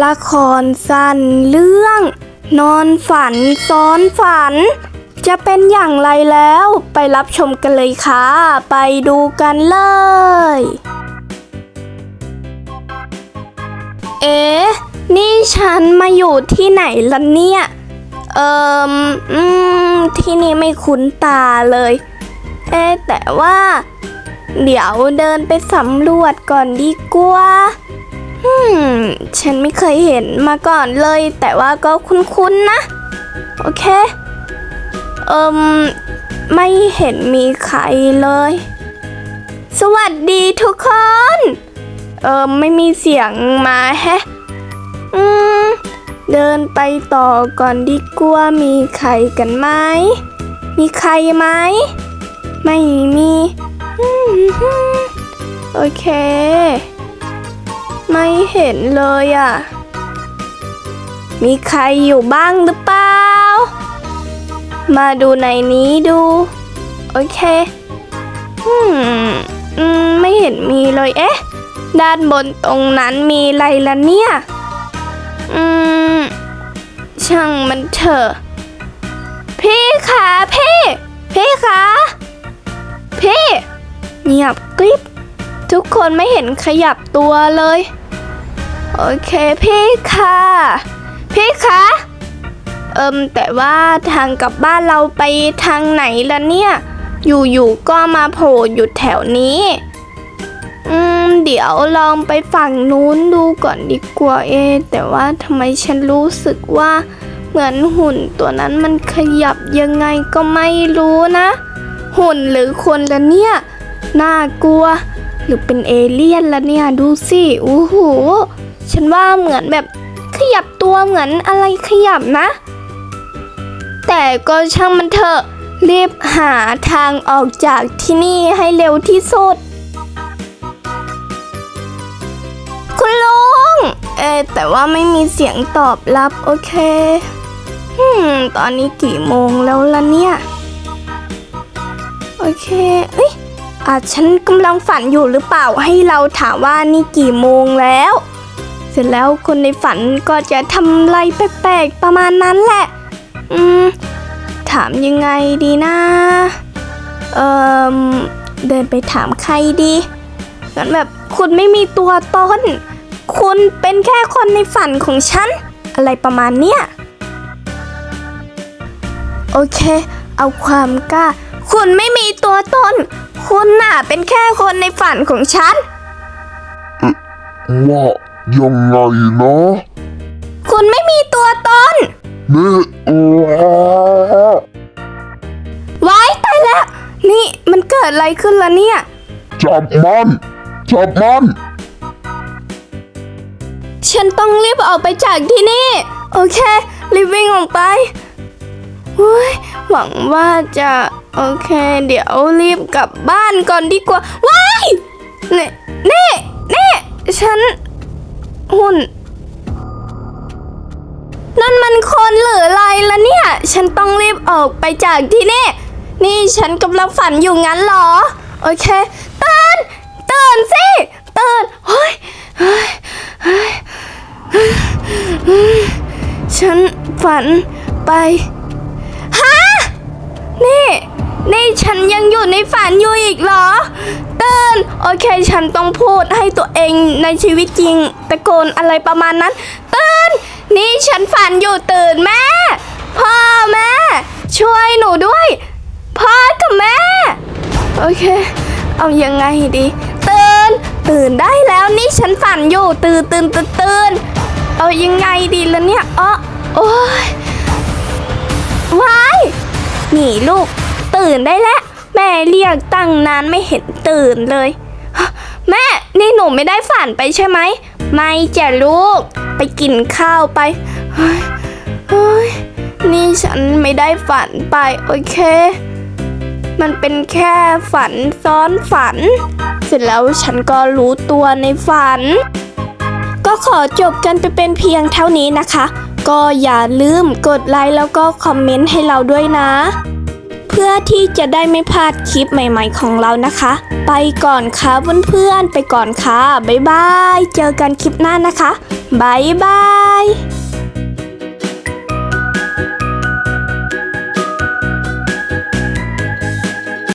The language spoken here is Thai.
ละครสั้นเรื่อง นอนฝันซ้อนฝัน จะเป็นอย่างไรแล้วไปรับชมกันเลยค่ะ ไปดูกันเลย เอ๊ะ นี่ฉันมาอยู่ที่ไหนล่ะเนี่ย เอ่ออืม ที่นี่ไม่คุ้นตาเลย เอ๊แต่ว่า เดี๋ยวเดินไปสำรวจก่อนดีกว่า อืม ฉันไม่เคยเห็นมาก่อนเลย แต่ว่าก็คุ้นๆนะ โอเค เอิมไม่เห็นมีใครเลย สวัสดีทุกคน เอิมไม่มีเสียงมาแฮะ อืม เดินไปต่อก่อนดีกว่ามีใครกันไหม มีใครไหม ไม่มี โอเค ไม่เห็นเลยอะ มีใครอยู่บ้างหรือเปล่า มาดูในนี้ดู โอเค อืมอืม ไม่เห็นมีเลย เอ๊ะ ด้านบนตรงนั้นมีอะไรล่ะเนี่ย อืม ช่างมันเถอะ พี่คะพี่ พี่คะพี่ เงียบกริบทุกคนไม่เห็นขยับตัวเลย โอเคพี่ค่ะ พี่คะเอิมแต่ว่าทางกลับบ้านเราไปทางไหนล่ะเนี่ย อยู่ๆก็มาโผล่อยู่แถวนี้ อืม เดี๋ยวลองไปฝั่งนู้นดูก่อนดีกว่าเอ แต่ว่าทำไมฉันรู้สึกว่า เหมือนหุ่นตัวนั้นมันขยับยังไงก็ไม่รู้นะ หุ่นหรือคนละเนี่ย น่ากลัว หรือเป็นเอเลี่ยนละเนี่ย ดูสิโอ้โห ฉันว่าเหมือนแบบขยับตัวเหมือนอะไรขยับนะ แต่ก็ช่างมันเถอะ รีบหาทางออกจากที่นี่ให้เร็วที่สุด คุณลุงเออแต่ว่าไม่มีเสียงตอบรับโอเคอืมตอนนี้กี่โมงแล้วล่ะเนี่ย โอเค เอ้ยอาฉันกำลังฝันอยู่หรือเปล่าให้เราถามว่านี่กี่โมงแล้ว เสร็จแล้วคนในฝันก็จะทำอะไรแปลกๆประมาณนั้นแหละ อืม ถามยังไงดีนะ เอ่อ เดินไปถามใครดีเหมือนแบบคุณไม่มีตัวตน คุณเป็นแค่คนในฝันของฉัน อะไรประมาณเนี้ย โอเค เอาความกล้า คุณไม่มีตัวตน คุณน่ะเป็นแค่คนในฝันของฉันว่า ยังไงนะคุณไม่มีตัวตนนี่เออไว้ตายแล้ว นี่มันเกิดอะไรขึ้นล่ะเนี่ย จับมันจับมันฉันต้องรีบออกไปจากที่นี่ โอเค รีบวิ่งออกไปเฮ้ยหวังว่าจะ โอเค เดี๋ยวรีบกลับบ้านก่อนดีกว่า ว้าย นี่ นี่ นี่ ฉัน หุ่น นั่นมันคนหรืออะไรล่ะเนี่ย ฉันต้องรีบออกไปจากที่นี่ นี่ฉันกำลังฝันอยู่งั้นเหรอ โอเคตื่นตื่นสิตื่นเฮ้ยเฮ้ยเฮ้ยเฮ้ยฉันฝันไปฮะนี่ นี่ฉันยังอยู่ในฝันอยู่อีกเหรอตื่น โอเค ฉันต้องพูดให้ตัวเองในชีวิตจริงตะโกนอะไรประมาณนั้น ตื่น นี่ฉันฝันอยู่ตื่นแม่ พ่อแม่ ช่วยหนูด้วย พ่อกับแม่ โอเค เอายังไงดี ตื่น ตื่นได้แล้วนี่ฉันฝันอยู่ตื่นตื่นตื่นตื่นเอายังไงดีล่ะเนี่ยอ๋อโอ้ยว้ายหนีลูก ตื่นได้แล้ว แม่เรียกตั้งนานไม่เห็นตื่นเลย แม่ นี่หนูไม่ได้ฝันไปใช่ไหม ไม่จ้ะลูก ไปกินข้าวไปเฮ้ยเฮ้ยนี่ฉันไม่ได้ฝันไป โอเค มันเป็นแค่ฝันซ้อนฝัน เสร็จแล้วฉันก็รู้ตัวในฝัน ก็ขอจบกันไปเป็นเพียงเท่านี้นะคะ ก็อย่าลืมกดไลค์แล้วก็คอมเมนต์ให้เราด้วยนะ เพื่อที่จะได้ไม่พลาดคลิปใหม่ๆของเรานะคะ ไปก่อนค่ะเพื่อนๆไปก่อนค่ะบ๊ายบาย เจอกันคลิปหน้านะคะบายบาย